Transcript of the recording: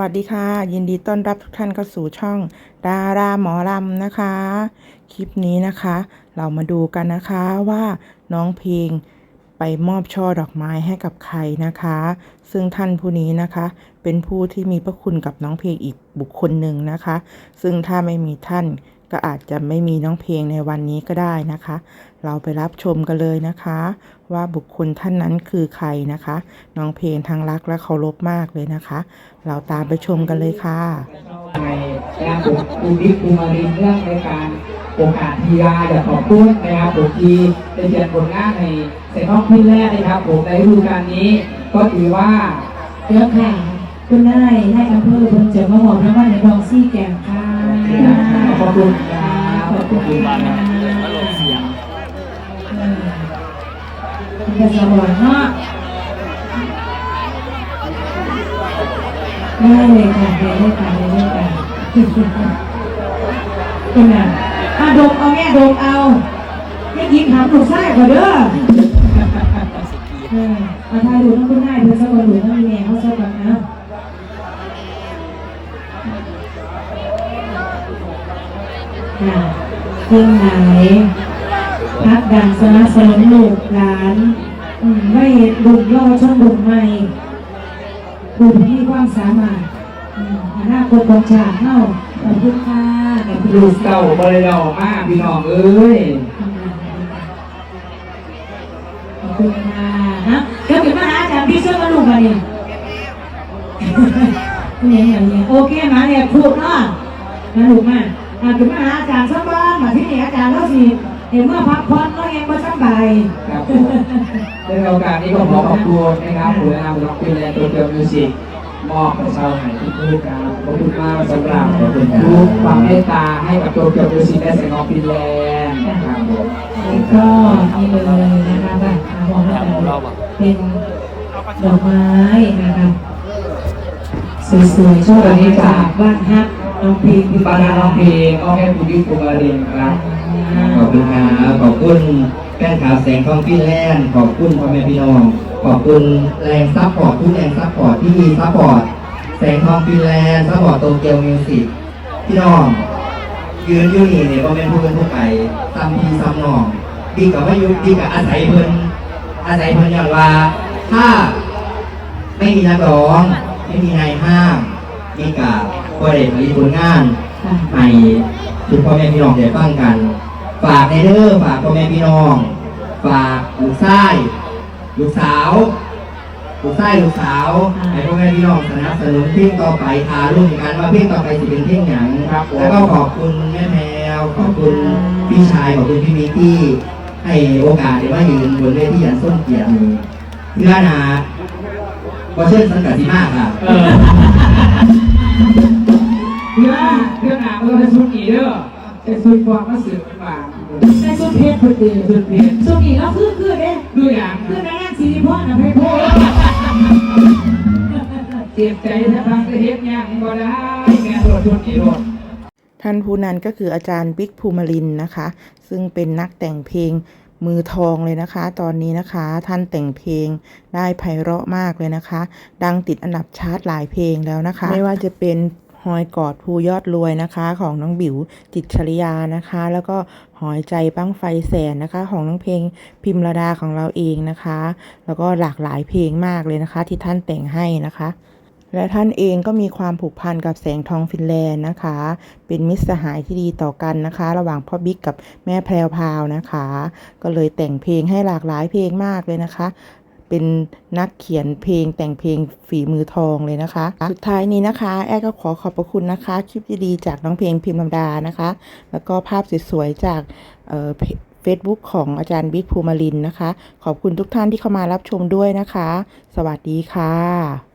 วัสดีค่ะ ยินดีต้อนรับทุกท่านเข้าสู่ช่อง ดาราหมอลำนะคะ คลิปนี้นะคะ เรามาดูกันนะคะว่าน้องเพลงไปมอบช่อดอกไม้ให้กับใครนะคะ ซึ่งท่านผู้นี้นะคะ เป็นผู้ที่มีพระคุณกับน้องเพลงอีกบุคคลหนึ่งนะคะ ซึ่งถ้าไม่มีท่าน ก็อาจจะไม่มีน้องเพลงในวันนี้ก็ได้นะคะ เราไปรับชมกันเลยนะคะ ว่าบุคคลท่านนั้นคือใครนะคะ น้องเพลงทั้งรักและเคารพมากเลยนะคะ เราตามไปชมกันเลยค่ะในนะครับผมคุณดิ๊กคุมารินเรื่องในการโอกาสทียาอยากขอบคุณนะครับผมที่ได้เขียนผลงานในเซนต์พี่แรกนะครับ ผมในฤดูกาลนี้ ก็ถือว่าเดี๋ยวค่ะคุณนายนายอำเภอเพิ่นจะมาบอกรางวัลในรองซี่แกงค่ะ ขอบคุณครับขอบคุณค่ะมาลงเสียงอืมคุณจะสวรรค์เนาะได้เลยค่ะได้เลยค่ะได้เลยค่ะคุณน่ะอะดมเอาแม่ดมเอาไม่ยิงถามลูกชายก่อนเด้อเออเอาถ่ายรูปน้องคุณนายเพื่อสักวันหนูน้องมีแม่เขาสักวันนะ ค่ะเพลงไหนพักดังสนับสนุนลูกหลานไม่ดุยาวชนดุใหม่ดูที่ความสามารถอืมอนาคตของชาติเฮาขอบคุณค่ะลูกเก่าบริเรามากพี่น้องเอ้ยขอบคุณค่ะฮะเดี๋ยวถึงมาหาอาจารย์พี่เชื่อมาลูกมาเนี่ยเนี่ยอย่างเงี้ยโอเคมาเนี่ยถูกเนาะนะลูกมา อ่าถึงมาหาอาจารย์สักบ้างมาที่นี่อาจารย์แล้วสิเห็นเมื่อพักผ่อนก็ยังไม่สบายครับผมในโอกาสนี้ก็ขอขอบคุณนะครับผู้นำรับเป็นแรงตัวเกียวมิวสิกมอบให้ชาวไหทุกผู้การขอบคุณมากสำหรับทุกความเมตตาให้กับตัวเกียวมิวสิกและเสียงของฟินแลนด์นะครับผมแล้วก็นี่เลยนะคะแบบมองแล้วเป็นดอกไม้นะคะสวยๆชอบอันนี้จากบ้านฮัก น้องพีพิปาปานาราร้องเพลงอ้อแม่ปุริปุมาเรียนครับ ขอบคุณครับขอบคุณแฟนข่าวแสงทองฟินแลนด์ขอบคุณพ่อแม่พี่น้อง ขอบคุณแรงซัพพอร์ตทุกแรงซัพพอร์ตที่ซัพพอร์ตแสงทองฟินแลนด์ซัพพอร์ตโตเกียวมิวสิกพี่น้องยืนอยู่นี่เนี่ยพ่อแม่ผู้เป็นผู้ไปซ้ำพี่ซ้ำน้องดีกับว่ายุดีกับอาศัยเพิ่นอาศัยเพิ่นอย่างว่า ถ้าไม่มีนักร้อง ไม่มีนายห้างมีกับ ก็ได้ผลิตผลงานให้ทุกพ่อแม่พี่น้องได้ฟังกัน ฝากในเด้อฝากพ่อแม่พี่น้อง ฝากลูกชายลูกสาวลูกชายลูกสาวให้พ่อแม่พี่น้องสนับสนุนเพลงต่อไปทารุ่นกันว่าเพลงต่อไปจะเป็นเพลงหยังครับผมแล้วก็ขอบคุณแม่แพรวขอบคุณพี่ชายขอบคุณพี่มิกกี้ให้โอกาสได้มายืนบนเวทีอันส้นเกียรติเพื่อนาบอเช่นสังกัดที่มากค่ะ เออเพื่อนเพื่อนหนาเราจะชุดอีเด้อจะชุดความมาสืบมาใส่ชุดเพชรพอดีชุดเพชรชุดนี้แล้วคือคือเด้ดูอย่างคือในงานสิริพรนะเพชรโพเจ็บใจถ้าพังจะเฮ็ดยังบ่ได้แม่โดดชุดอีโดดท่านผู้นั้นก็คืออาจารย์บิ๊กภูมิลินนะคะ ซึ่งเป็นนักแต่งเพลงมือทองเลยนะคะ ตอนนี้นะคะท่านแต่งเพลงได้ไพเราะมากเลยนะคะ ดังติดอันดับชาร์ตหลายเพลงแล้วนะคะ ไม่ว่าจะเป็น หอยกอดภูยอดรวยนะคะ ของน้องบิวจิตชริยานะคะ แล้วก็หอยใจปั้งไฟแสนนะคะ ของน้องเพลงพิมระดาของเราเองนะคะ แล้วก็หลากหลายเพลงมากเลยนะคะ ที่ท่านแต่งให้นะคะและท่านเองก็มีความผูกพันกับแสงทองฟินแลนด์นะคะ เป็นมิตรสหายที่ดีต่อกันนะคะ ระหว่างพ่อบิ๊กกับแม่แพรวพาวนะคะ ก็เลยแต่งเพลงให้หลากหลายเพลงมากเลยนะคะ เป็นนักเขียนเพลงแต่งเพลงฝีมือทองเลยนะคะ สุดท้ายนี้นะคะ แอดก็ขอขอบพระคุณนะคะ คลิปดีๆจากน้องเพลงพิมพ์ลำดานะคะ แล้วก็ภาพสวยๆจากเอ่อเฟซบุ๊กของอาจารย์บิ๊กภูมิลินนะคะ ขอบคุณทุกท่านที่เข้ามารับชมด้วยนะคะ สวัสดีค่ะ